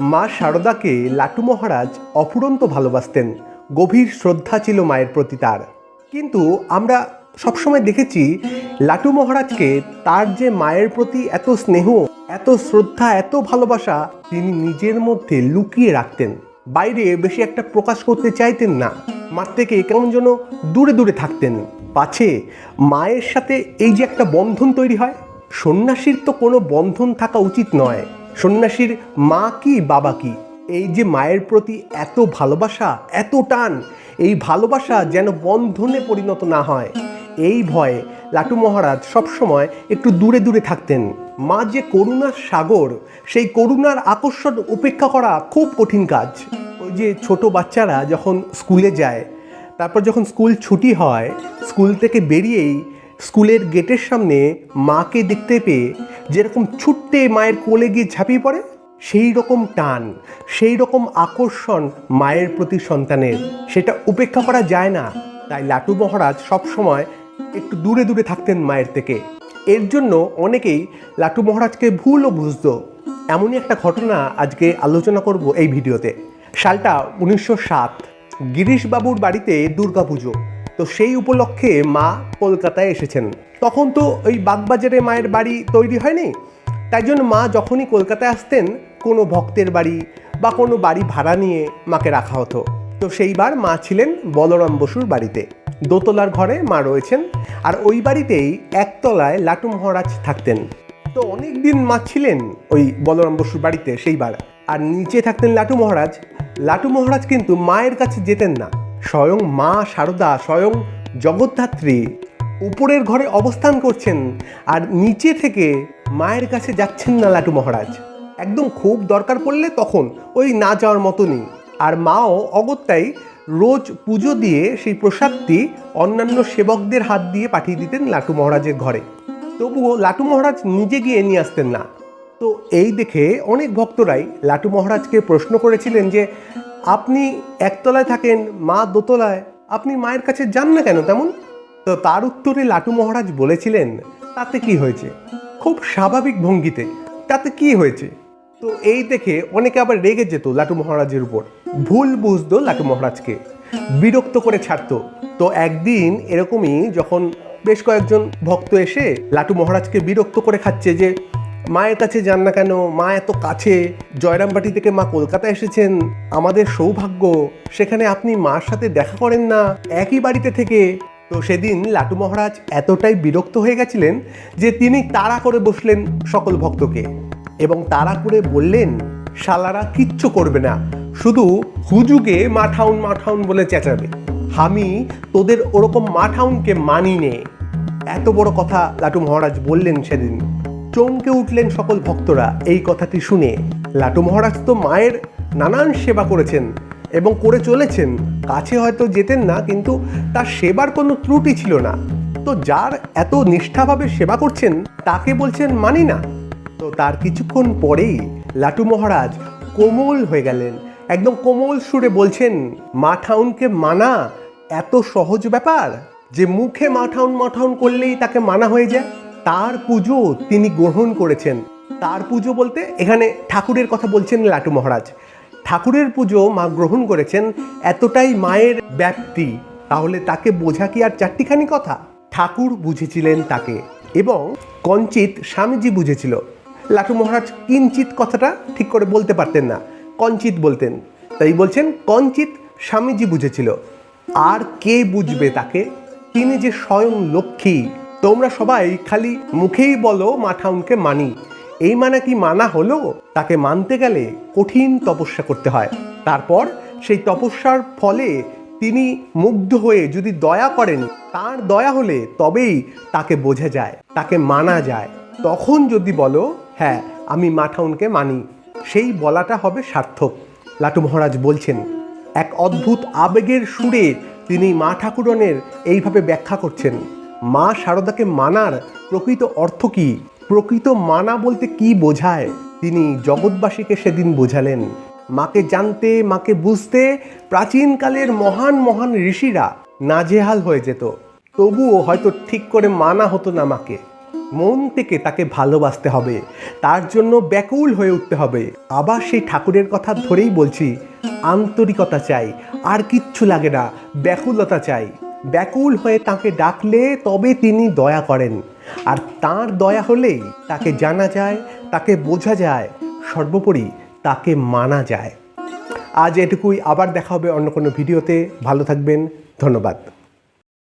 মা শারদাকে লাটু মহারাজ অফুরন্ত ভালোবাসতেন। গভীর শ্রদ্ধা ছিল মায়ের প্রতি তার। কিন্তু আমরা সবসময় দেখেছি, লাটু মহারাজকে তার যে মায়ের প্রতি এত স্নেহ, এত শ্রদ্ধা, এত ভালোবাসা তিনি নিজের মধ্যে লুকিয়ে রাখতেন। বাইরে বেশি একটা প্রকাশ করতে চাইতেন না। মার থেকে কেমন যেন দূরে দূরে থাকতেন। পাছে মায়ের সাথে এই যে একটা বন্ধন তৈরি হয়, সন্ন্যাসীর তো কোনো বন্ধন থাকা উচিত নয়। সন্ন্যাসীর মা কি, বাবা কি? এই যে মায়ের প্রতি এত ভালোবাসা, এত টান, এই ভালোবাসা যেন বন্ধনে পরিণত না হয়। এই ভয়ে লাটু মহারাজ সবসময় একটু দূরে দূরে থাকতেন। মা যে করুণার সাগর, সেই করুণার আকর্ষণ উপেক্ষা করা খুব কঠিন কাজ। ওই যে ছোট বাচ্চারা যখন স্কুলে যায়, তারপর যখন স্কুল ছুটি হয়, স্কুল থেকে বেরিয়েই স্কুলের গেটের সামনে মাকে দেখতে পেয়ে যেরকম ছুটতে মায়ের কোলে গিয়ে ঝাঁপিয়ে পড়ে, সেই রকম টান, সেই রকম আকর্ষণ মায়ের প্রতি সন্তানের। সেটা উপেক্ষা করা যায় না। তাই লাটু মহারাজ সবসময় একটু দূরে দূরে থাকতেন মায়ের থেকে। এর জন্য অনেকেই লাটু মহারাজকে ভুলও বুঝত। এমনই একটা ঘটনা আজকে আলোচনা করব এই ভিডিওতে। সালটা উনিশশো সাত। গিরিশবাবুর বাড়িতে দুর্গাপুজো। তো সেই উপলক্ষে মা কলকাতায় এসেছেন। তখন তো ওই বাগবাজারে মায়ের বাড়ি তৈরি হয়নি। তাই জন্য মা যখনই কলকাতায় আসতেন, কোনো ভক্তের বাড়ি বা কোনো বাড়ি ভাড়া নিয়ে মাকে রাখা হতো। তো সেইবার মা ছিলেন বলরাম বসুর বাড়িতে। দোতলার ঘরে মা রয়েছেন আর ওই বাড়িতেই একতলায় লাটু মহারাজ থাকতেন। তো অনেক দিন মা ছিলেন ওই বলরাম বসুর বাড়িতে সেইবার। আর নিচে থাকতেন লাটু মহারাজ। লাটু মহারাজ কিন্তু মায়ের কাছে যেতেন না। স্বয়ং মা শারদা স্বয়ং জগদ্ধাত্রী উপরের ঘরে অবস্থান করছেন আর নিচে থেকে মায়ের কাছে যাচ্ছেন না লাটু মহারাজ। একদম খুব দরকার পড়লে তখন ওই না যাওয়ার মতনই। আর মাও অগত্যাই রোজ পুজো দিয়ে সেই প্রসাদটি অন্যান্য সেবকদের হাত দিয়ে পাঠিয়ে দিতেন লাটু মহারাজের ঘরে। তবুও লাটু মহারাজ নিজে গিয়ে নিয়ে আসতেন না। তো এই দেখে অনেক ভক্তরাই লাটু মহারাজকে প্রশ্ন করেছিলেন যে আপনি একতলায় থাকেন, মা দোতলায়, আপনি মায়ের কাছে যান না কেন তেমন? তো তার উত্তরে লাটু মহারাজ বলেছিলেন, তাতে কি হয়েছে? খুব স্বাভাবিক ভঙ্গিতে, তাতে কি হয়েছে? তো এই দেখে অনেকে আবার রেগে যেত লাটু মহারাজের উপর। ভুল বুঝতো লাটু মহারাজকে, বিরক্ত করে ছাড়তো। তো একদিন এরকমই যখন বেশ কয়েকজন ভক্ত এসে লাটু মহারাজকে বিরক্ত করে খাচ্ছে যে মায়ের কাছে যান না কেন? মা এত কাছে। জয়রামবাটি থেকে মা কলকাতা এসেছেন। আমাদের সৌভাগ্য, সেখানে আপনি মার সাথে দেখা করেন না। একই বাড়িতে থেকে। তো সেদিন লাটু মহারাজ এতটাই বিরক্ত হয়ে গেছিলেন যে তিনি তাড়া করে বসলেন সকল ভক্তকে এবং তাড়া করে বললেন, শালারা কিচ্ছু করবে না। শুধু হুজুগে মাঠাউন মাঠাউন বলে চেঁচাবে। আমি তোদের ওরকম মাঠাউনকে মানি নে এত বড় কথা লাটু মহারাজ বললেন সেদিন। চমকে উঠলেন সকল ভক্তরা। এই কথাটি শুনে লাটু মহারাজ তো মায়ের নানান সেবা করেছেন এবং করে চলেছেন। কাছে হয়তো যেতেন না, কিন্তু তার সেবার কোনো ত্রুটি ছিল না। তো যার এত নিষ্ঠাভাবে সেবা করছেন, তাকে বলছেন, মানি না। তো তার কিছুক্ষণ পরেই লাটু মহারাজ কোমল হয়ে গেলেন। একদম কোমল সুরে বলছেন মাঠাউনকে মানা এত সহজ ব্যাপার যে মুখে মাঠাউন মাঠাউন করলেই তাকে মানা হয়ে যায়? তার পুজো তিনি গ্রহণ করেছেন। তার পুজো বলতে এখানে ঠাকুরের কথা বলছেন লাটু মহারাজ। ঠাকুরের পুজো মা গ্রহণ করেছেন এতটাই মায়ের ব্যাপ্তি, তাহলে তাকে বোঝা কি আর চারটিখানি কথা? ঠাকুর বুঝেছিলেন তাকে এবং কঞ্চিত স্বামীজি বুঝেছিল। লাটু মহারাজ কিঞ্চিত কথাটা ঠিক করে বলতে পারতেন না, কঞ্চিত বলতেন। তাই বলছেন, কঞ্চিত স্বামীজি বুঝেছিল। আর কে বুঝবে তাকে? তিনি যে স্বয়ং লক্ষ্মী তোমরা সবাই খালি মুখেই বলো মাঠাউনকে মানি। এই মানে কি মানা হলো? তাকে মানতে গেলে কঠিন তপস্যা করতে হয়। তারপর সেই তপস্যার ফলে তিনি মুগ্ধ হয়ে যদি দয়া করেন, তার দয়া হলে তবেই তাকে বোঝা যায়, তাকে মানা যায়। তখন যদি বলো হ্যাঁ আমি মাঠাউনকে মানি। সেই বলাটা হবে সার্থক। লাটু মহারাজ বলছেন, এক অদ্ভুত আবেগের সুরে তিনি মা ঠাকুরনের এইভাবে ব্যাখ্যা করছেন। মা শারদাকে মানার প্রকৃত অর্থ কী? প্রকৃত মানা বলতে কি বোঝায়? তিনি জগৎবাসীকে সেদিন বোঝালেন। মাকে জানতে, মাকে বুঝতে প্রাচীনকালের মহান মহান ঋষিরা নাজেহাল হয়ে যেত। তবুও হয়তো ঠিক করে মানা হতো না মাকে। মন থেকে তাকে ভালোবাসতে হবে। তার জন্য ব্যাকুল হয়ে উঠতে হবে। আবার সেই ঠাকুরের কথা ধরেই বলছি, আন্তরিকতা চাই। আর কিচ্ছু লাগে না, ব্যাকুলতা চাই। ব্যাকুল হয়ে তাকে ডাকলে তবে তিনি দয়া করেন। আর তার দয়া হলেই তাকে জানা যায়, তাকে বোঝা যায়, সর্বোপরি তাকে মানা যায়। আজ এটুকুই, আবার দেখা হবে অন্য কোনো ভিডিওতে। ভালো থাকবেন, ধন্যবাদ।